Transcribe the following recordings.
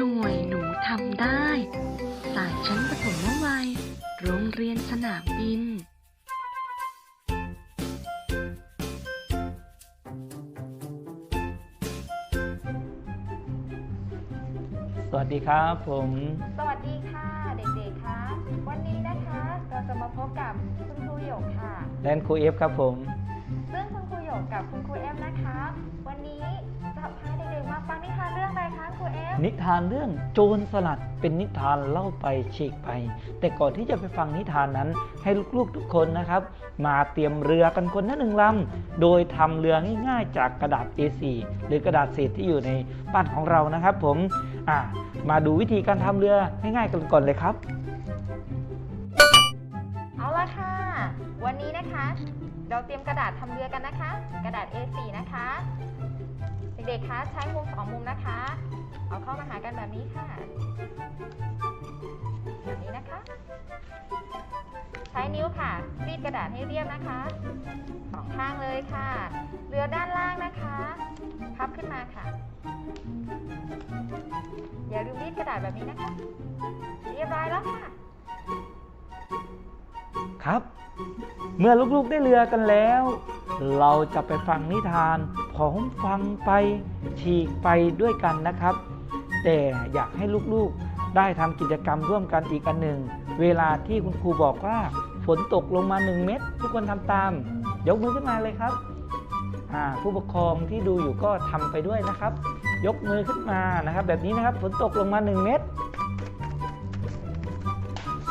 หน่วยหนูทำได้ สายชั้นประถมวัย โรงเรียนสนามบิน สวัสดีครับผม สวัสดีค่ะ เด็กๆคะวันนี้นะคะเราจะมาพบกับคุณครูหยกค่ะ แดนครูเอฟครับผม ซึ่งคุณครูหยกกับคุณครูเอฟนะคะวันนี้จะ นิทานเรื่องโจรสลัดเป็นนิทานเล่าไปฉีกไป แต่ก่อนที่จะไปฟังนิทานนั้น ให้ลูกๆทุกคนนะครับ มาเตรียมเรือกันคนละหนึ่งลำโดยทำเรือง่าย ๆ จากกระดาษ A4 หรือกระดาษเศษที่อยู่ในบ้านของเรานะครับ ผมอ่ามาดูวิธีการทำเรือง่ายๆกันก่อนเลยครับ เอาละค่ะ วันนี้นะคะ เราเตรียมกระดาษทำเรือกันนะคะ กระดาษ A4 นะคะเด็กๆคะใช้มุมสองมุมนะคะ เอาเข้ามาหากันแบบนี้ค่ะ แบบนี้นะคะ ใช้นิ้วค่ะรีดกระดาษให้เรียบนะคะสองข้างเลยค่ะเรือด้านล่างนะคะพับขึ้นมาค่ะ อย่าลืมรีดกระดาษแบบนี้นะคะ เรียบร้อยแล้วค่ะ ครับ เมื่อลูกๆได้เรือกันแล้ว เราจะไปฟังนิทานพร้อมฟังไปฉีกไปด้วยกันนะครับ แต่อยากให้ลูกๆได้ทำกิจกรรมร่วมกันอีกอันหนึ่ง เวลาที่คุณครูบอกว่าฝนตกลงมาหนึ่งเม็ดทุกคนทำตาม ยกมือขึ้นมาเลยครับ ผู้ปกครองที่ดูอยู่ก็ทำไปด้วยนะครับ ยกมือขึ้นมานะครับ แบบนี้นะครับฝนตกลงมาหนึ่งเม็ด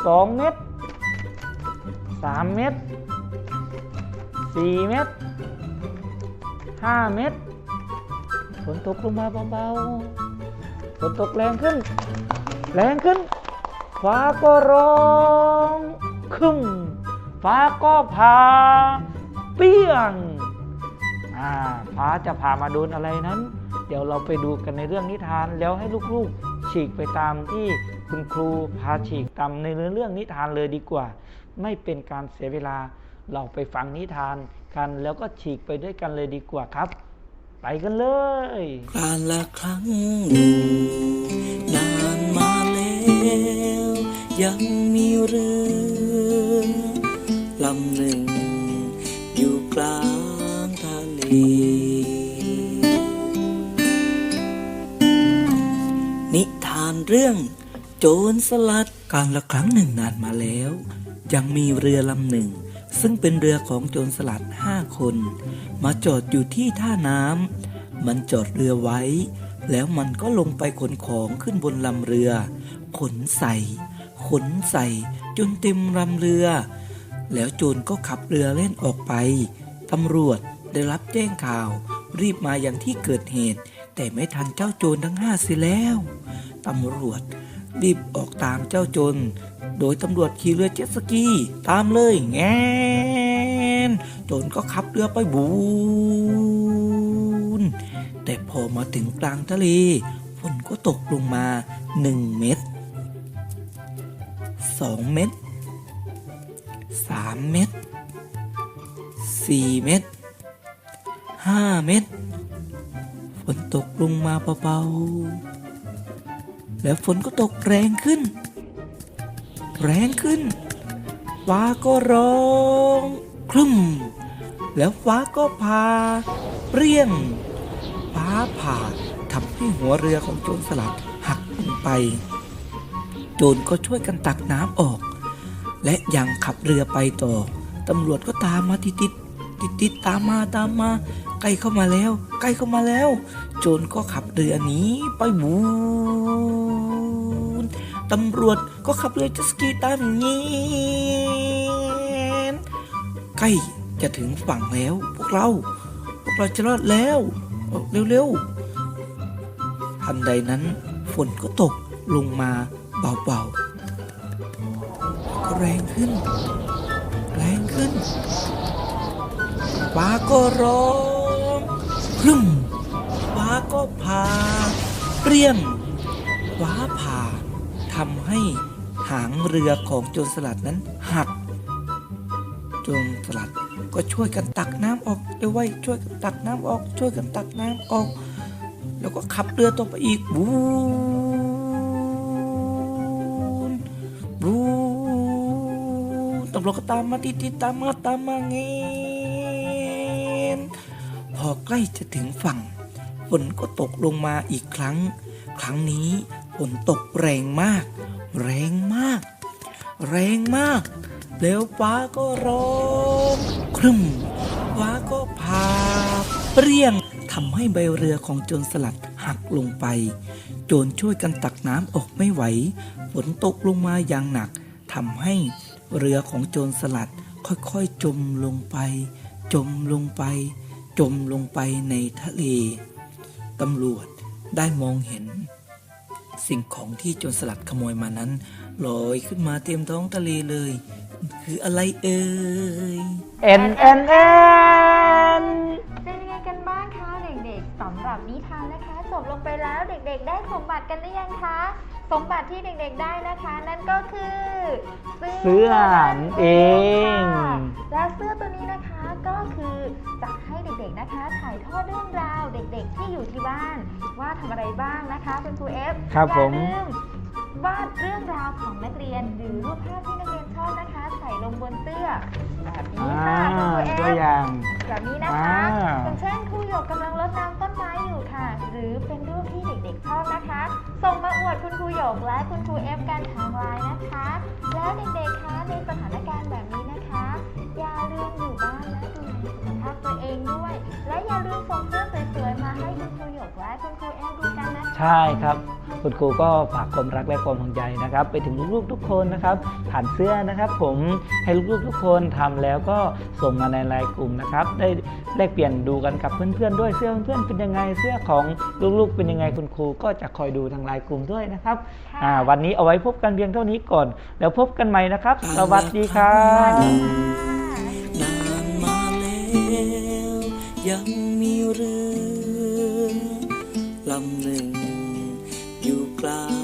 สองเม็ดสามเม็ดสี่เม็ดห้าเม็ดฝนตกลงมาเบาๆ ฝนตกแรงขึ้น แรงขึ้น ฟ้าก็ร้องคึมฟ้าก็ผ่าเปี้ยงอ่าฟ้าจะผ่ามาโดนอะไรนั้น เดี๋ยวเราไปดูกันในเรื่องนิทานแล้วให้ลูกๆ ฉีกไปตามที่คุณครูพาฉีกตามในเรื่องนิทานเลยดีกว่า ไม่เป็นการเสียเวลาเราไปฟังนิทานกัน แล้วก็ฉีกไปด้วยกันเลยดีกว่าครับ ไปกันเลย การละครั้งหนึ่งนานมาแล้ว ยังมีเรือลำหนึ่ง อยู่กลางทะเล นิทานเรื่อง โจรสลัด การละครั้งหนึ่งนานมาแล้ว ยังมีเรือลำหนึ่ง ซึ่งเป็นเรือของโจรสลัดห้าคน มาจอดอยู่ที่ท่าน้ำมันจอดเรือไว้ แล้วมันก็ลงไปขนของขึ้นบนลำเรือ ขนใส่ ขนใส่ จนเต็มลำเรือ แล้วโจรก็ขับเรือเล่นออกไปตำรวจได้รับแจ้งข่าว รีบมาอย่างที่เกิดเหตุ แต่ไม่ทันเจ้าโจรทั้งห้าเสียแล้วตำรวจรีบออกตามเจ้าโจร โดยตำรวจขี่เรือเจ็ตสกี ตามเลยแงนโจรก็ขับเรือไปบูนแต่พอมาถึงกลางทะเลฝนก็ตกลงมาหนึ่งเม็ดสองเม็ดสามเม็ดสี่เม็ดห้าเม็ดฝนตกลงมาเบาๆ แล้วฝนก็ตกแรงขึ้น แรงขึ้น ฟ้าก็ร้องครึ้มแล้วฟ้าก็ผ่าเปรี้ยง ฟ้าผ่าทำให้หัวเรือของโจรสลัดหักลงไป โจรก็ช่วยกันตักน้ำออก และยังขับเรือไปต่อตำรวจก็ตามมาติดติดติดติดตามมาตามมาใกล้เข้ามาแล้ว ใกล้เข้ามาแล้ว โจรก็ขับเรือหนีไปบูนตำรวจ ก็ขับเรือจ็ตสกีตามเงียใกล้จะถึงฝั่งแล้ว พวกเรา พวกเราจะรอดแล้วเร็วๆทันใดนั้นฝนก็ตกลงมาเบาๆก็แรงขึ้น แรงขึ้นฟ้าก็ร้องพรึ่มฟ้าก็ผ่าเปรี้ยงฟ้าผ่าทำให้ หางเรือของโจรสลัดนั้นหัก โจรสลัดก็ช่วยกันตักน้ำออกเอ้ไวช่วยกันตักน้ำออก ช่วยกันตักน้ำออก แล้วก็ขับเรือตรงไปอีกบูนบูนตำรวจก็ตามมาติดติดตามมาตามมาเงินพอใกล้จะถึงฝั่งฝนก็ตกลงมาอีกครั้ง ครั้งนี้ฝนตกแรงมาก แรงมาก แล้วฟ้าก็ร้องครึ้มฟ้าก็ผ่าเปรี้ยงทำให้ใบเรือของโจรสลัดหักลงไป โจรช่วยกันตักน้ำออกไม่ไหว ฝนตกลงมาอย่างหนักทำให้เรือของโจรสลัดค่อยๆจมลงไป จมลงไป จมลงไปในทะเลตำรวจได้มองเห็น สิ่งของที่โจรสลัดขโมยมานั้น ลอยขึ้นมาเต็มท้องทะเลเลย คืออะไรเอ่ย N N N เป็นยังไงกันบ้างคะเด็กๆสำหรับนิทานนะคะ จบลงไปแล้วเด็กๆ ได้สมบัติกันหรือยังคะ สมบัติที่เด็กๆได้นะคะ นั่นก็คือเสื้อนั่นเองค่ะและเสื้อตัวนี้นะคะก็คือจะให้เด็กๆนะคะ ถ่ายทอดเรื่องราวเด็กๆ ที่อยู่ที่บ้าน ว่าทำอะไรบ้างนะคะคุณครูเอฟครับอย่าผมลืม วาดเรื่องราวของนักเรียนหรือรูปภาพที่นักเรียนชอบนะคะ ใส่ลงบนเสื้อแบบนี้อ่าค่ะคุณครูเอตัวฟอย่าง แบบนี้นะคะอ่า อย่างเช่นครูหยกกำลังรดน้ำต้นไม้อยู่ค่ะ หรือเป็นรูปที่เด็กๆชอบนะคะ ส่งมาอวดคุณครูหยกและคุณครูเอฟกันทางไลน์นะคะ แล้วเด็กๆคะในสถานการณ์แบบนี้นะคะ อย่าลืมอยู่บ้านและดูแลสุขภาพตัวเองด้วย และอย่าลืมส่งเสื้อสวยๆมาให้คุณครูหยกและคุณครูเอฟดูกันนะคะ ใช่ครับ คุณครูก็ฝากความรักและความห่วงใยนะครับ ไปถึงลูกๆทุกคนนะครับผ่านเสื้อนะครับผมให้ลูกๆทุกคนทำแล้วก็ส่งมาในไลน์กลุ่มนะครับ ได้แลกเปลี่ยนดูกันกับเพื่อนๆด้วยเสื้อเพื่อนๆเป็นยังไงเสื้อของลูกๆ เป็นยังไงคุณครูก็จะคอยดูทางไลน์กลุ่มด้วยนะครับค่ะอ่าวันนี้เอาไว้พบกันเพียงเท่านี้ก่อน แล้วพบกันใหม่นะครับ สวัสดีครับนานมาแล้วยังมีเรือลำหนึ่ง อ